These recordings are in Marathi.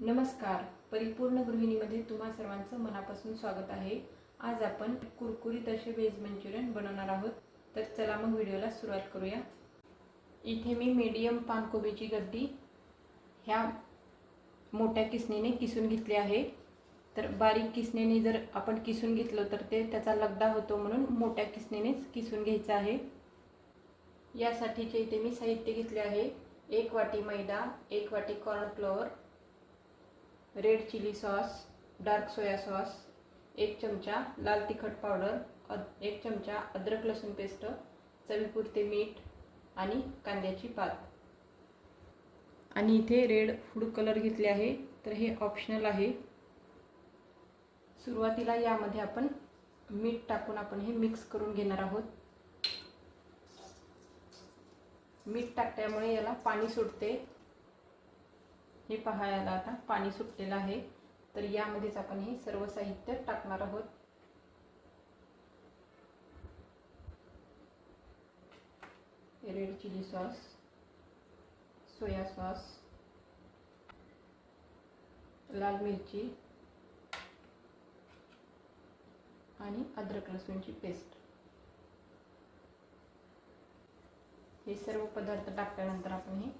नमस्कार. परिपूर्ण गृहिणीमध्ये तुम्हा सर्वांचं मनापासून स्वागत आहे. आज आपण कुरकुरीत असे व्हेज मंचुरियन बनवणार आहोत. तर चला मग व्हिडिओला सुरुवात करूया. इथे मी मीडियम पानकोबीची गड्डी ह्या मोठ्या किसणीने किसून घेतली आहे. तर बारीक किसणीने जर आपण किसून घेतलं तर ते त्याचा लगडा होतो म्हणून मोठ्या किसणीनेच किसून घ्यायचं आहे. यासाठीचे इथे मी साहित्य घेतले आहे. एक वाटी मैदा एक वाटी cornflour red chilli sauce dark soya sauce एक चमचा लाल तिखट पावडर अद एक चमचा अद्रक लसूण पेस्ट चवीपुरते मीठ आणि कांद्याची पात. आणि इथे रेड फूड कलर घेतले आहे तर हे ऑप्शनल आहे. सुरुवातीला यामध्ये आपण मीठ टाकून आपण हे मिक्स करून घेणार आहोत. मीठ टाकल्यामुळे याला पाणी सुटते. हे पाहायला आता पाणी सुटलेलं आहे. तर यामध्येच आपण हे सर्व साहित्य टाकणार आहोत. Red chilli sauce soya sauce लाल मिरची आणि अद्रक लसूणची पेस्ट. हे सर्व पदार्थ टाकल्यानंतर आपण हे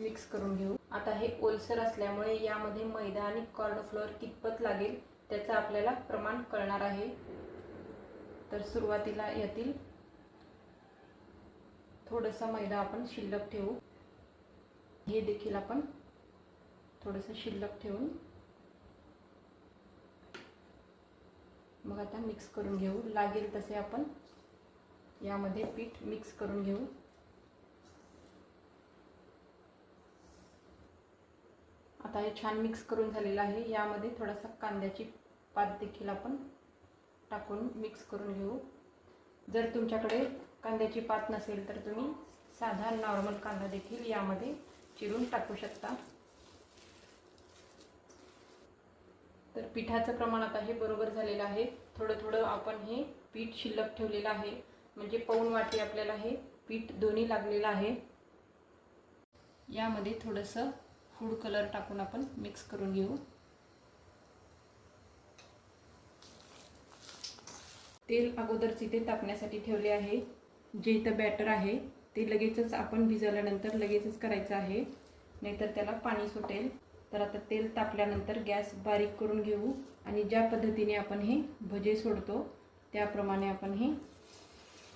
मिक्स करून घेऊ. आता हे ओलसर असल्यामुळे यामध्ये मैदा आणि कॉर्नफ्लोअर कितपत लागेल त्याचं आपल्याला प्रमाण कळणार आहे. तर सुरुवातीला यातील थोडासा मैदा आपण शिल्लक ठेवू. हे देखील आपण थोडंसं शिल्लक ठेवून मग आता मिक्स करून घेऊ. लागेल तसे आपण यामध्ये पीठ मिक्स करून घेऊ. आता हे छान मिक्स करून झालेलं आहे. यामध्ये थोडासा कांद्याची पात देखील आपण टाकून मिक्स करून घेऊ. जर तुमच्याकडे कांद्याची पात नसेल तर तुम्ही साधा नॉर्मल कांदा देखील यामध्ये चिरून टाकू शकता. तर पिठाचं प्रमाण आता हे बरोबर झालेलं आहे. थोडं थोडं आपण हे पीठ शिल्लक ठेवलेलं आहे. म्हणजे पाऊण वाटी आपल्याला हे पीठ दोन्ही लागलेलं आहे. यामध्ये थोडंसं फूड कलर टाकून आपण मिक्स करून घेऊ. तेल अगोदरच इथे तापण्यासाठी ठेवले आहे. जे इथं बॅटर आहे ते लगेचच आपण भिजवल्यानंतर लगेचच करायचं आहे. नाहीतर त्याला पाणी सुटेल. तर आता तेल तापल्यानंतर गॅस बारीक करून घेऊ आणि ज्या पद्धतीने आपण हे भजे सोडतो त्याप्रमाणे आपण हे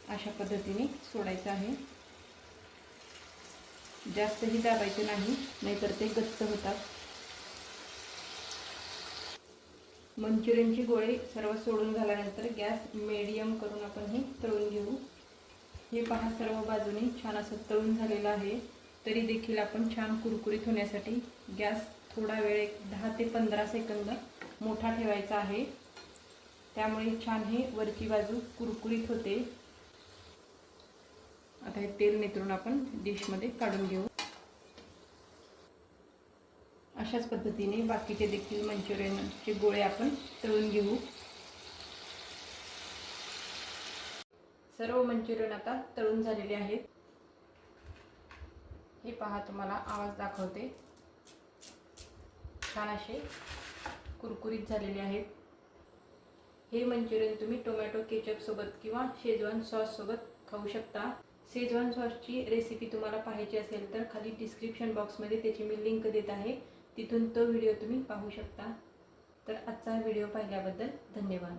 अशा पद्धतीने सोडायचं आहे. जास्तही दाबायचे नाही नाहीतर ते गच्च होतात. मंचुरियनची गोळे सर्व सोडून झाल्यानंतर गॅस मिडियम करून आपण हे तळून घेऊ. हे पहा सर्व बाजूने छान असं तळून झालेलं आहे. तरी देखील आपण छान कुरकुरीत होण्यासाठी गॅस थोडा वेळ एक दहा ते पंधरा सेकंद मोठा ठेवायचा आहे. त्यामुळे छान हे वरची बाजू कुरकुरीत होते. आता हे तेल नितरून आपण डिशमध्ये काढून घेऊ. अशाच पद्धतीने बाकीचे देखील मंचुरियनचे गोळे आपण तळून घेऊ. सर्व मंचुरियन आता तळून झालेले आहेत. हे पहा तुम्हाला आवाज दाखवते. छान असे कुरकुरीत झालेले आहेत. हे मंचुरियन तुम्ही टोमॅटो केचपसोबत किंवा शेजवान सॉससोबत खाऊ शकता. शेजवान सॉसची रेसिपी तुम्हाला पाहायची असेल तर खाली डिस्क्रिप्शन बॉक्समध्ये त्याची मी लिंक देत आहे. तिथून तो व्हिडिओ तुम्ही पाहू शकता. तर आजचा व्हिडिओ पाहिल्याबद्दल धन्यवाद.